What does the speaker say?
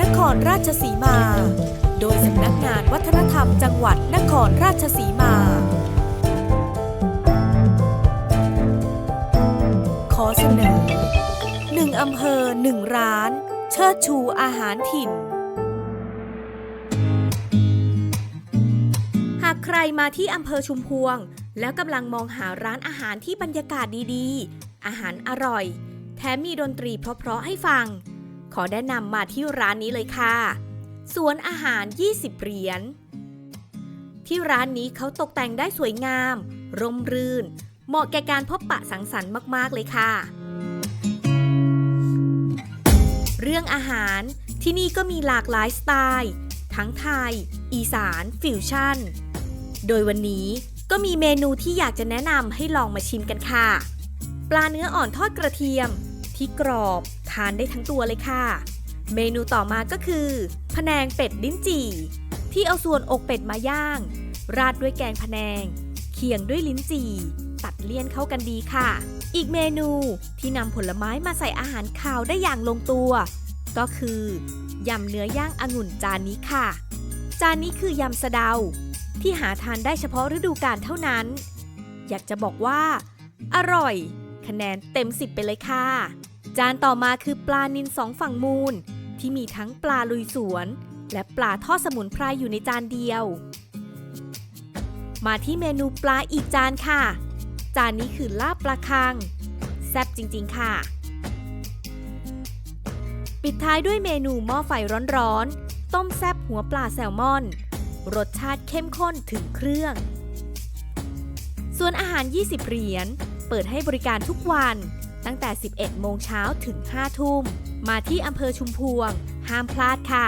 นครราชสีมา โดยสำนักงานวัฒนธรรมจังหวัดนครราชสีมา ขอเสนอหนึ่งอำเภอหนึ่งร้าน เชิดชูอาหารถิ่น หากใครมาที่อำเภอชุมพวง แล้วกำลังมองหาร้านอาหารที่บรรยากาศดีๆ อาหารอร่อย แถมมีดนตรีเพราะๆให้ฟัง ขอแนะนำมาที่ร้านนี้เลยค่ะ สวนอาหาร 20 เหรียญ ที่ร้านนี้เขาตกแต่งได้สวยงาม ร่มรื่น เหมาะแก่การพบปะสังสรรค์มาก ๆ เลยค่ะ เรื่องอาหารที่นี่ก็มีหลากหลายสไตล์ ทั้งไทย อีสาน ฟิวชั่น โดยวันนี้ก็มีเมนูที่อยากจะแนะนำให้ลองมาชิมกันค่ะ ปลาเนื้ออ่อนทอดกระเทียม ที่กรอบทานได้ทั้งตัวเลยค่ะ เมนูต่อมาก็คือพะแนงเป็ดลิ้นจี่ ที่เอาส่วนอกเป็ดมาย่าง ราดด้วยแกงพะแนงเคียงด้วยลิ้นจี่ ตัดเลี่ยนเข้ากันดีค่ะ อีกเมนูที่นำผลไม้มาใส่อาหารคาวได้อย่างลงตัว ก็คือยำเนื้อย่างองุ่นจานนี้ค่ะ จานนี้คือยำสะเดา ที่หาทานได้เฉพาะฤดูกาลเท่านั้น อยากจะบอกว่า อร่อย คะแนนเต็ม 10 ไปเลยค่ะ จานต่อมาคือปลานินสองฝั่งมูล ที่มีทั้งปลาลุยสวน และปลาทอดสมุนไพรอยู่ในจานเดียว มาที่เมนูปลาอีกจานค่ะ จานนี้คือลาบปลาคัง แซ่บจริง ๆ ค่ะ ปิดท้ายด้วยเมนูหม้อไฟร้อนๆ ต้มแซ่บหัวปลาแซลมอน รสชาติเข้มข้นถึงเครื่อง ส่วนอาหาร 20 เหรียญ เปิดให้บริการทุกวัน ตั้งแต่ 11 โมงเช้าถึง 5 ทุ่ม มาที่อำเภอชุมพวง ห้ามพลาดค่ะ